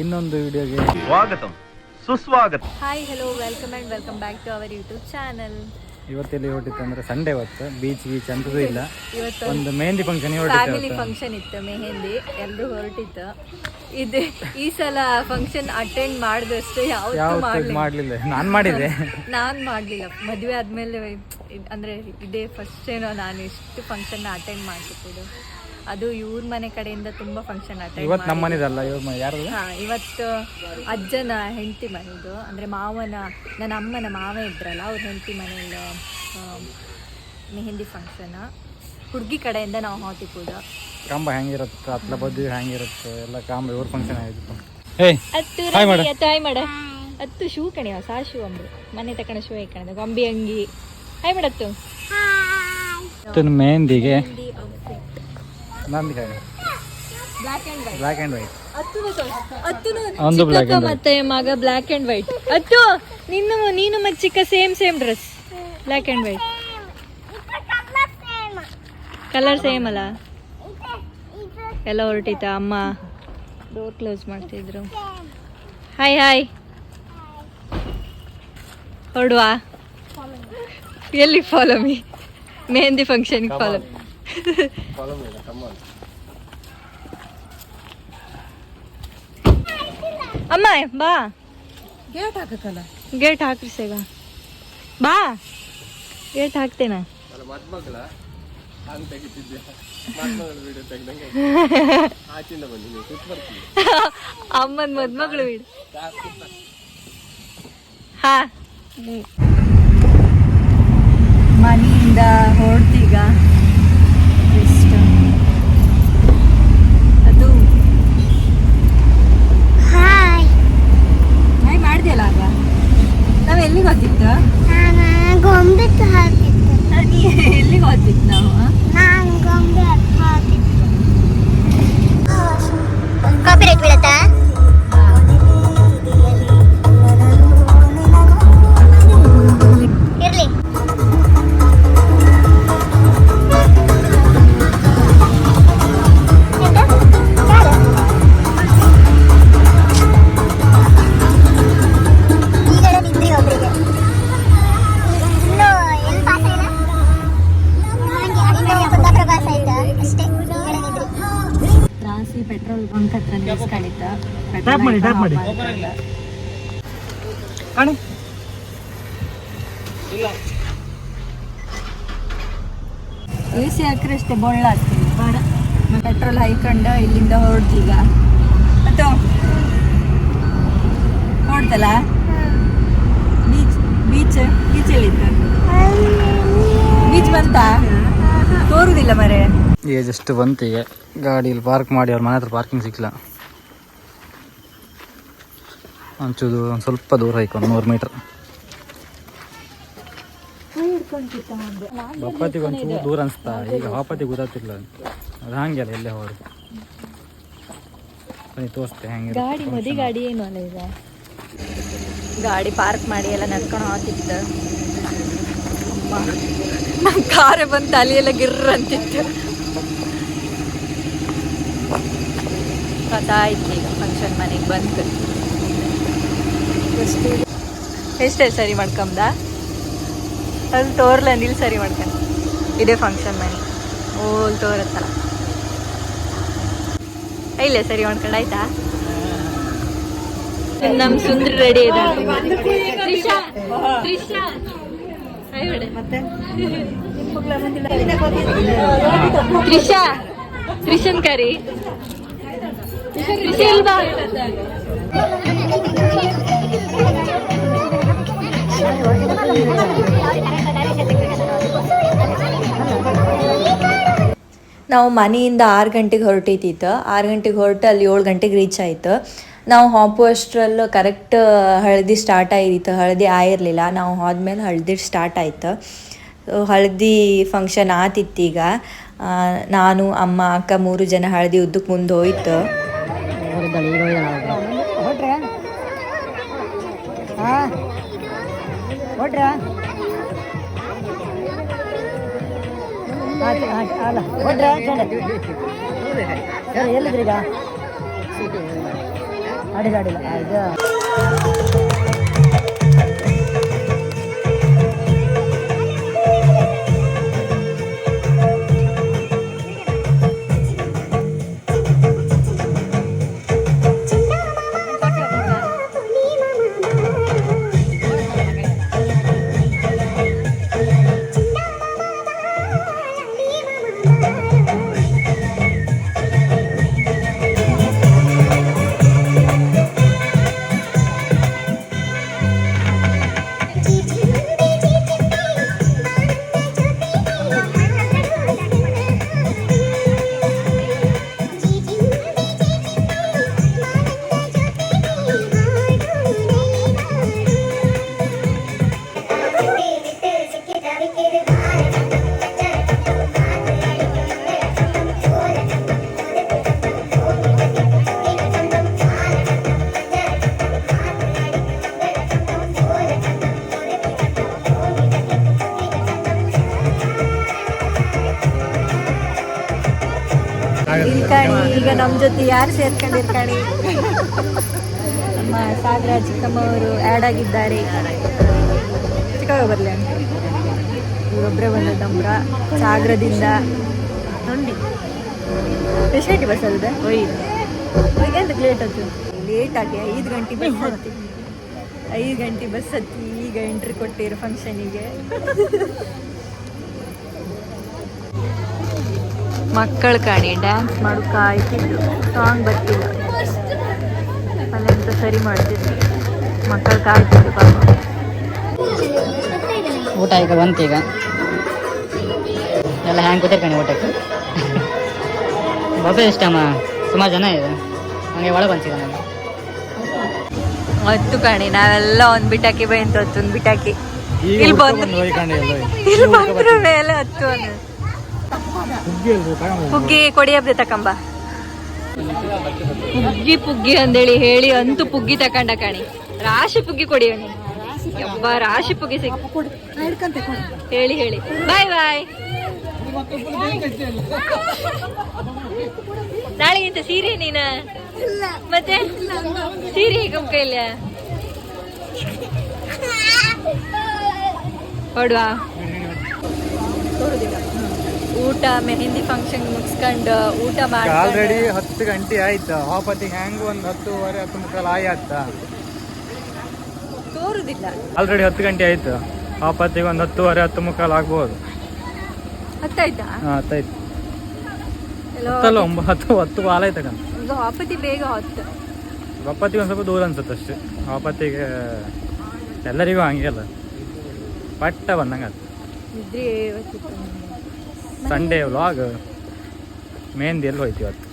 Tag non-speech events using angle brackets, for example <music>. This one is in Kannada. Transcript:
ಇನ್ನೊಂದು ವಿಡಿಯೋಗೆ ಸ್ವಾಗತ. ಸುಸ್ವಾಗತ. Hi hello welcome and welcome back to our YouTube channel ಇವತ್ತೆಲ್ಲಿ ಹೊರಟಿತ್ತು ಅಂದ್ರೆ ಸಂಡೇ ಹೊತ್ತು ಬೀಚ್ ಬೀಚ್ ಅಂತದೂ ಇಲ್ಲ. ಒಂದು ಮೆಹಂದಿ ಫಂಕ್ಷನ್ ಫ್ಯಾಮಿಲಿ ಫಂಕ್ಷನ್ ಇತ್ತು ಮೆಹಂದಿ ಎಲ್ಲರೂ ಹೊರಟಿತ್ತು. ಇದು ಈ ಸಲ ಫಂಕ್ಷನ್ ಅಟೆಂಡ್ ಮಾಡಿದಷ್ಟು ಯಾವತ್ತೂ ಮಾಡಲಿಲ್ಲ. ಮಾಡ್ಲಿಲ್ಲ. ನಾನು ಮಾಡಿದೆ <laughs> ನಾನು ಮಾಡಲಿಲ್ಲ. ಮದುವೆ ಆದಮೇಲೆ ಅಂದ್ರೆ ಇದೇ ಫಸ್ಟ್ ಏನೋ ನಾನು ಇಷ್ಟು ಫಂಕ್ಷನ್ ಅಟೆಂಡ್ ಮಾಡ್ತಿದ್ದು ಅದು ಇವ್ರ ಮನೆ ಕಡೆಯಿಂದ ತುಂಬಾ ಫಂಕ್ಷನ್ ಇವತ್ತು ನಮ್ಮ ಮನೆದಲ್ಲ ಇವ್ರ ಮನೆ ಯಾರು ಹಾ ಇವತ್ತು ಅಜ್ಜನ ಹೆಂಡತಿ ಮನೆದು ಅಂದ್ರೆ ಮಾವನ ನನ್ನ ಅಮ್ಮನ ಮಾವ ಇದ್ರಲ್ಲ ಅವ್ರ ಹೆಂಡತಿ ಮನೆಯಿಂದ ಮೆಹಂದಿ ಫಂಕ್ಷನ್ ಹುಡುಗಿ ಕಡೆಯಿಂದ ನಾವು ಹಾಕಿ ಕೂಡ ಕಾಂಬ ಹೆಂಗಿರುತ್ತೆ ಅತ್ಲ ಬದ್ದು ಹೆಂಗಿರುತ್ತೆ ಎಲ್ಲ ಕಾಂಬ ಇವ್ರ ಫಂಕ್ಷನ್ ಆಗಿತ್ತು ಅತ್ತು ಹತ್ತು Hi ಮಾಡು. ಹತ್ತು ಹಾಯ್ ಮಾಡ. ಅತ್ತು ಶೂ ಕಣಿ ಸಾ ಶೂ ಅಂದ್ರು. ಮನೆ ತಕಣ ಶೂ ಕಣದ ಗೊಂಬಿ ಅಂಗಿ. ಹಾಯ್ ಮಾಡತ್ತು ಮೆಹಂದಿಗೆ ನಂದು ಕಡೆ. ಬ್ಲ್ಯಾಕ್ ಆ್ಯಂಡ್ ವೈಟ್ ಒಂದು black and white. ಮತ್ತೆ ಮಗ ಬ್ಲಾಕ್ ಅಂಡ್ ವೈಟ್ ಅತ್ತು ನಿನ್ನ ನೀನು ಮತ್ತೆ ಚಿಕ್ಕ same same dress black and white colour same ಅಲ್ಲ? ಎಲ್ಲ ಹೊರಟಿತ್ತ ಅಮ್ಮ. ಡೋರ್ ಕ್ಲೋಸ್ ಮಾಡ್ತಿದ್ರು. ಹಾಯ್ ಹಾಯ್ ಹೊರಡುವ? ಎಲ್ಲಿ ಫಾಲೋ ಮೀ ಮೆಹಂದಿ ಫಂಕ್ಷನ್ಗೆ ಫಾಲೋ ಅಮ್ಮ ಬಾ. ಗೇಟ್ ಹಾಕಕ್ಕಲ್ಲ? ಗೇಟ್ ಹಾಕ್ರಿ ಸೇಗ ಬಾ. ಗೇಟ್ ಹಾಕ್ತೇನ. ಅಮ್ಮನ ಮದ್ಮಗಳು ಬಿಡು ಹಾ. ಮನೆಯಿಂದ ಹೊರಡ್ತೀಗ ಎಷ್ಟು ಅದು ಹಾಯ್ ಮಾಡ್ದಿಯಲ್ಲ ಆಗ ನಾವ್ ಎಲ್ಲಿಗೆ ಹೋಗ್ತಿತ್ತು ಗೊಂಬೆ ಹಾಕಿತ್ತು ನೀ ಎಲ್ಲಿಗೆ ಹೋಗ್ತಿತ್ತು ನಾವು ನಾನು ಗೊಂಬೆ ಕಾಪಿ ರೇಟ್ ಬೀಳತ್ತಾ? Tap ಮಾಡಿ, ಟ್ಯಾಪ್ ಮಾಡಿ. ಕಾಣಿ ಎ ಸಿ ಹಾಕ್ರೆ ಅಷ್ಟೇ ಬೊಳ್ಳ ಆಗ್ತದೆ. ಬೇಡ. ಪೆಟ್ರೋಲ್ ಹಾಯ್ಕೊಂಡು ಇಲ್ಲಿಂದ ಹೊರಡ್ತೀಗ ಮತ್ತು ಹೊರಡ್ತಲ್ಲ? ಬೀಚ್ ಬೀಚ್ ಬೀಚ್ ಎಲ್ಲಿತ್ತು? ಬೀಚ್ ಬಂತಾ? ತೋರುದಿಲ್ಲ ಮರೆ? ಏ ಜಸ್ಟ್ ಬಂತು ಈಗ. ಗಾಡಿಯಲ್ಲಿ ಪಾರ್ಕ್ ಮಾಡಿ ಅವ್ರ ಮನೆ ಹತ್ರ ಪಾರ್ಕಿಂಗ್ ಸಿಕ್ಕಿಲ್ಲ. ಒಂಚೂರು ಒಂದು ಸ್ವಲ್ಪ ದೂರ ಆಯ್ತು ಒಂದು ನೂರು ಮೀಟ್ರ್. ಬಪ್ಪತ್ತಿಗೆ ಒಂಚೂರು ದೂರ ಅನಿಸ್ತಾ ಈಗ ಹಾಪತಿ ಗೊತ್ತಾಗ್ತಿಲ್ಲ ಅದು ಹಂಗೆ ಅಲ್ಲ ಎಲ್ಲೇ ಹೋದ್ರು. ಬನ್ನಿ ತೋರಿಸ್ತೆ ಹೆಂಗೆ ಗಾಡಿ ಮದಿ ಗಾಡಿ ಏನು ಅಲ್ಲ ಈಗ? ಗಾಡಿ ಪಾರ್ಕ್ ಮಾಡಿ ಎಲ್ಲ ನಡ್ಕೊಂಡು ಹೋಗ್ತಿತ್ತು. ಕಾರೇ ಬಂದು ತಲೆಯೆಲ್ಲ ಗಿರ್ರ ಅಂತಿತ್ತು. ಗೊತ್ತಾಯ್ತು ಈಗ ಫಂಕ್ಷನ್ ಮನೆಗೆ ಬಂತು ಎಷ್ಟೇ ಸರಿ ಮಾಡ್ಕೊಂಬ ಅಲ್ಲಿ ತೋರ್ಲ ನಿಲ್ ಸರಿ ಮಾಡ್ಕೊಂಡು. ಇದೇ ಫಂಕ್ಷನ್ ಮನೆ. ಓಲ್ ತೋರತ್ತಲ್ಲ. ಇಲ್ಲೇ ಸರಿ ಮಾಡ್ಕೊಂಡು ಆಯ್ತಾ? ನಮ್ ಸುಂದ್ರಿ ರೆಡಿ ಇದೆ. ತ್ರಿಷಾ ತ್ರಿಷನ್ ಕರಿ. ತ್ರಿಷಾ ಇಲ್ವಾ? ನಾವು ಮನೆಯಿಂದ ಆರು ಗಂಟೆಗೆ ಹೊರಟಿತ್ತು ಆರು ಗಂಟೆಗೆ ಹೊರಟು ಅಲ್ಲಿ ಏಳು ಗಂಟೆಗೆ ರೀಚ್ ಆಯಿತು. ನಾವು ಹಾಪು ಅಷ್ಟರಲ್ಲೂ ಕರೆಕ್ಟ್ ಹಳದಿ ಸ್ಟಾರ್ಟ್ ಆಗಿತ್ತು. ಹಳದಿ ಆಗಿರಲಿಲ್ಲ. ನಾವು ಹೋದ್ಮೇಲೆ ಹಳದಿ ಸ್ಟಾರ್ಟ್ ಆಯಿತು. ಹಳದಿ ಫಂಕ್ಷನ್ ಆತಿತ್ತೀಗ ನಾನು, ಅಮ್ಮ, ಅಕ್ಕ ಮೂರು ಜನ ಹಳದಿ ಉದ್ದಕ್ಕೆ ಮುಂದೆ ಹೋಯ್ತು. ஓட்டுறா ஓட்டுறா எழுதுருக்கா. அடியில் அடியில் அதான் ಈಗ ನಮ್ಮ ಜೊತೆ ಯಾರು ಸೇರ್ಕೊಂಡಿರ್ತಾಳೆ ನಮ್ಮ ಸಾಗರ ಚಿಕ್ಕಮ್ಮ ಅವರು ಆ್ಯಡ್ ಆಗಿದ್ದಾರೆ. ಚಿಕ್ಕವಾಗ ಬರಲಿ ಅಂತ. ಇವರೊಬ್ಬರೇ ಬಂದದ್ದು ನಮ್ರ ಸಾಗರದಿಂದ. ನೋಡಿ. ಎಷ್ಟು ಬಸ್ ಅಲ್ಲದೆ? ಒಯ್ದು ಲೇಟ್ ಆಯ್ತು? ಲೇಟ್ ಆಗಿ ಐದು ಗಂಟೆ ಬಸ್ ಹತ್ತಿ. ಐದು ಗಂಟೆ ಬಸ್ ಹತ್ತಿ ಈಗ ಎಂಟ್ರಿ ಕೊಟ್ಟಿರೋ ಫಂಕ್ಷನಿಗೆ ಮಕ್ಕಳು ಕಾಣಿ ಡ್ಯಾನ್ಸ್ ಮಾಡು ಕಾಯ್ತಿದ್ರು. ಸಾಂಗ್ ಬರ್ತಿಲ್ಲ. ಅಲ್ಲೆಂತ ಸರಿ ಮಾಡ್ತಿದ್ರು. ಮಕ್ಕಳು ಕಾಯ್ತಿದ್ರು ಪಾಪ. ಊಟ ಈಗ ಬಂತೀಗ? ಈಗ ಎಲ್ಲ ಹ್ಯಾಂಗ್ ಕೂತಿರ್ಕಣಿ ಊಟಕ್ಕೆ. ಬಫೆ ಇಷ್ಟಮ್ಮ ಸುಮಾರು ಜನ ಇದೆ. ನನಗೆ ಒಳಗೆ ಬಂತಿದ್ದೆ ನಾನು? ಹತ್ತು ಕಣಿ ನಾವೆಲ್ಲ ಒಂದ್ ಬಿಟಾಕಿ ಬೈಂತ ಹೊತ್ತು ಒಂದ್ ಬಿಟಾಕಿ. ಇಲ್ಲಿ ಬಂದ್ರು ಇಲ್ಲಿ ಬಂದ್ರ ಮೇಲೆ ಹತ್ತು ತಗೊಂಬ ಪುಗ್ಗಿ ಕೊಡಿ ಹಬ್ಬದ ತಕಂಬ. ಪುಗ್ಗಿ ಪುಗ್ಗಿ ಅಂದೇಳಿ ಹೇಳಿ ಅಂತೂ ಪುಗ್ಗಿ ತಕೊಂಡ ಕಾಣಿ. ರಾಶಿ ಪುಗ್ಗಿ ಕೊಡಿ ಅವನಿಗೆ. ರಾಶಿ ಪುಗ್ಗಿ ಸಿಕ್ ಹೇಳಿ ಹೇಳಿ. ಬಾಯ್ ಬಾಯ್. ನಾಳೆ ಇಂತ ಸೀರೆ ನೀನ? ಮತ್ತೆ? ಸೀರೆ ಹೇಗ ಕೈಲ? ಹೊಡ್ವಾ. ಊಟ ಮೆಹಂದಿ ಫಂಕ್ಷನ್ ಮುಗಿಸ್ಕೊಂಡು ಊಟ ಮಾಡಿ ಆಲ್ರೆಡಿ ಹತ್ತು ಗಂಟೆ ಆಯ್ತು. ಆಪತ್ತಿಗೆ ಹ್ಯಾಂಗ್ ಒಂದು ಹತ್ತುವರೆ ಹತ್ತು ಮುಕ್ಕಾಲು ಆಯಿ ಆಯ್ತ? ತೋರುದಿಲ್ಲ. ಆಲ್ರೆಡಿ ಹತ್ತು ಗಂಟೆ ಆಯ್ತು. ಆಪತ್ತಿಗೆ ಒಂದು ಹತ್ತುವರೆ ಹತ್ತು ಮುಕ್ಕಾಲು ಆಗ್ಬೋದು. ಹತ್ತಾಯ್ತಾ? ಹಾಂ ಹತ್ತಾಯ್ತು. ಹತ್ತಲ್ಲ ಒಂಬತ್ತು ಹತ್ತು ಬಾಲ ಆಯ್ತಕಂತ ಈಗ ಆಪತಿ ಬೇಗ ಹೊತ್ತು. ಬಪ್ಪತ್ತಿಗೆ ಒಂದು ಸ್ವಲ್ಪ ದೂರ ಅನ್ಸುತ್ತೆ ಅಷ್ಟೇ. ಆಪತ್ತಿಗೆ ಎಲ್ಲರಿಗೂ ಹಂಗೆ ಅಲ್ಲ. ಪಟ್ಟ ಬಂದಂಗೆ ಅದು ನಿದ್ರಿ ಸಂಡೇ ವ್ಲಾಗ್ ಮೆಹಂದಿ ಎಲ್ಲಿ ಹೋಯ್ತು ಇವತ್ತು.